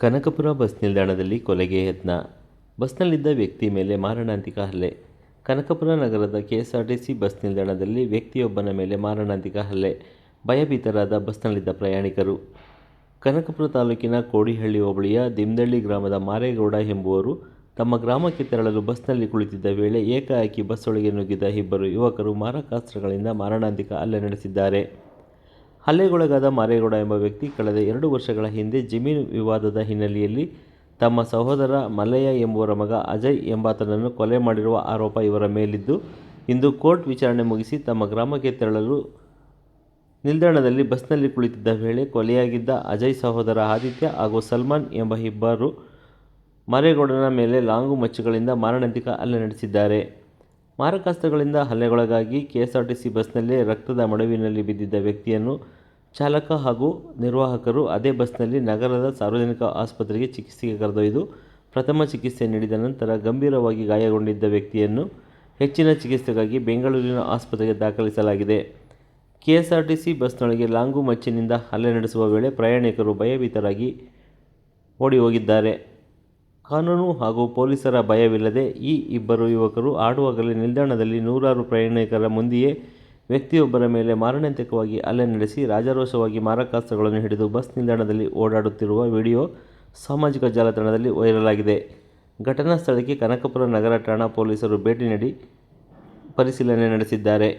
Kanakapura bus ನಿಲ್ದಾಣದಲ್ಲಿ ಕೊಲೆಗೆ ಯತ್ನ. ಬಸ್ನಲ್ಲಿದ್ದ ವ್ಯಕ್ತಿ ಮೇಲೆ ಮಾರಣಾಂತಿಕ ಹಲ್ಲೆ. ಕನಕಪುರ ನಗರದ ಕೆಎಸ್ಆರ್ಟಿಸಿ ಬಸ್ ನಿಲ್ದಾಣದಲ್ಲಿ ವ್ಯಕ್ತಿಯೊಬ್ಬನ ಮೇಲೆ ಮಾರಣಾಂತಿಕ ಹಲ್ಲೆ. ಭಯಭೀತರಾದ ಬಸ್ನಲ್ಲಿದ್ದ ಪ್ರಯಾಣಿಕರು. ಕನಕಪುರ ತಾಲೂಕಿನ ಕೋಡಿಹಳ್ಳಿ ಹೋಬಳಿಯ ದಿಮ್ದಳ್ಳಿ ಗ್ರಾಮದ ಮಾರೇಗೌಡ ಎಂಬುವರು ತಮ್ಮ ಗ್ರಾಮಕ್ಕೆ ತೆರಳಲು ಬಸ್ನಲ್ಲಿ ಕುಳಿತಿದ್ದ ವೇಳೆ ಏಕಾಏಕಿ ಬಸ್ಸೊಳಗೆ ನುಗ್ಗಿದ ಇಬ್ಬರು ಯುವಕರು ಮಾರಕಾಸ್ತ್ರಗಳಿಂದ ಮಾರಣಾಂತಿಕ ಹಲ್ಲೆ ನಡೆಸಿದ್ದಾರೆ. ಹಲ್ಲೆಗೊಳಗಾದ ಮಾರೇಗೌಡ ಎಂಬ ವ್ಯಕ್ತಿ ಕಳೆದ ಎರಡು ವರ್ಷಗಳ ಹಿಂದೆ ಜಮೀನು ವಿವಾದದ ಹಿನ್ನೆಲೆಯಲ್ಲಿ ತಮ್ಮ ಸಹೋದರ ಮಲ್ಲಯ್ಯ ಎಂಬುವರ ಮಗ ಅಜಯ್ ಎಂಬಾತನನ್ನು ಕೊಲೆ ಮಾಡಿರುವ ಆರೋಪ ಇವರ ಮೇಲಿದ್ದು, ಇಂದು ಕೋರ್ಟ್ ವಿಚಾರಣೆ ಮುಗಿಸಿ ತಮ್ಮ ಗ್ರಾಮಕ್ಕೆ ತೆರಳಲು ನಿಲ್ದಾಣದಲ್ಲಿ ಬಸ್ನಲ್ಲಿ ಕುಳಿತಿದ್ದ ವೇಳೆ ಕೊಲೆಯಾಗಿದ್ದ ಅಜಯ್ ಸಹೋದರ ಆದಿತ್ಯ ಹಾಗೂ ಸಲ್ಮಾನ್ ಎಂಬ ಇಬ್ಬರು ಮಾರೇಗೌಡನ ಮೇಲೆ ಲಾಂಗು ಮಚ್ಚುಗಳಿಂದ ಮಾರಣಾಂತಿಕ ಹಲ್ಲೆ ನಡೆಸಿದ್ದಾರೆ. ಮಾರಕಾಸ್ತ್ರಗಳಿಂದ ಹಲ್ಲೆಗೊಳಗಾಗಿ ಕೆಎಸ್ಆರ್ಟಿಸಿ ಬಸ್ನಲ್ಲೇ ರಕ್ತದ ಮಡುವಿನಲ್ಲಿ ಬಿದ್ದಿದ್ದ ವ್ಯಕ್ತಿಯನ್ನು ಚಾಲಕ ಹಾಗೂ ನಿರ್ವಾಹಕರು ಅದೇ ಬಸ್ನಲ್ಲಿ ನಗರದ ಸಾರ್ವಜನಿಕ ಆಸ್ಪತ್ರೆಗೆ ಚಿಕಿತ್ಸೆಗೆ ಕರೆದೊಯ್ದು ಪ್ರಥಮ ಚಿಕಿತ್ಸೆ ನೀಡಿದ ನಂತರ ಗಂಭೀರವಾಗಿ ಗಾಯಗೊಂಡಿದ್ದ ವ್ಯಕ್ತಿಯನ್ನು ಹೆಚ್ಚಿನ ಚಿಕಿತ್ಸೆಗಾಗಿ ಬೆಂಗಳೂರಿನ ಆಸ್ಪತ್ರೆಗೆ ದಾಖಲಿಸಲಾಗಿದೆ. ಕೆಎಸ್ಆರ್ಟಿಸಿ ಬಸ್ನೊಳಗೆ ಲಾಂಗು ಮಚ್ಚಿನಿಂದ ಹಲ್ಲೆ ನಡೆಸುವ ವೇಳೆ ಪ್ರಯಾಣಿಕರು ಭಯಭೀತರಾಗಿ ಓಡಿ ಹೋಗಿದ್ದಾರೆ ಕಾನೂನು ಹಾಗೂ ಪೊಲೀಸರ ಭಯವಿಲ್ಲದೆ ಈ ಇಬ್ಬರು ಯುವಕರು ಆಡುವಾಗಲೇ ನಿಲ್ದಾಣದಲ್ಲಿ ನೂರಾರು ಪ್ರಯಾಣಿಕರ ಮುಂದೆಯೇ ವ್ಯಕ್ತಿಯೊಬ್ಬರ ಮೇಲೆ ಮಾರಣಾಂತಿಕವಾಗಿ ಹಲ್ಲೆ ನಡೆಸಿ ರಾಜಾರೋಷವಾಗಿ ಮಾರಕಾಸ್ತ್ರಗಳನ್ನು ಹಿಡಿದು ಬಸ್ ನಿಲ್ದಾಣದಲ್ಲಿ ಓಡಾಡುತ್ತಿರುವ ವಿಡಿಯೋ ಸಾಮಾಜಿಕ ಜಾಲತಾಣದಲ್ಲಿ ವೈರಲ್ ಆಗಿದೆ. ಘಟನಾ ಸ್ಥಳಕ್ಕೆ ಕನಕಪುರ ನಗರ ಠಾಣಾ ಪೊಲೀಸರು ಭೇಟಿ ನೀಡಿ ಪರಿಶೀಲನೆ ನಡೆಸಿದ್ದಾರೆ.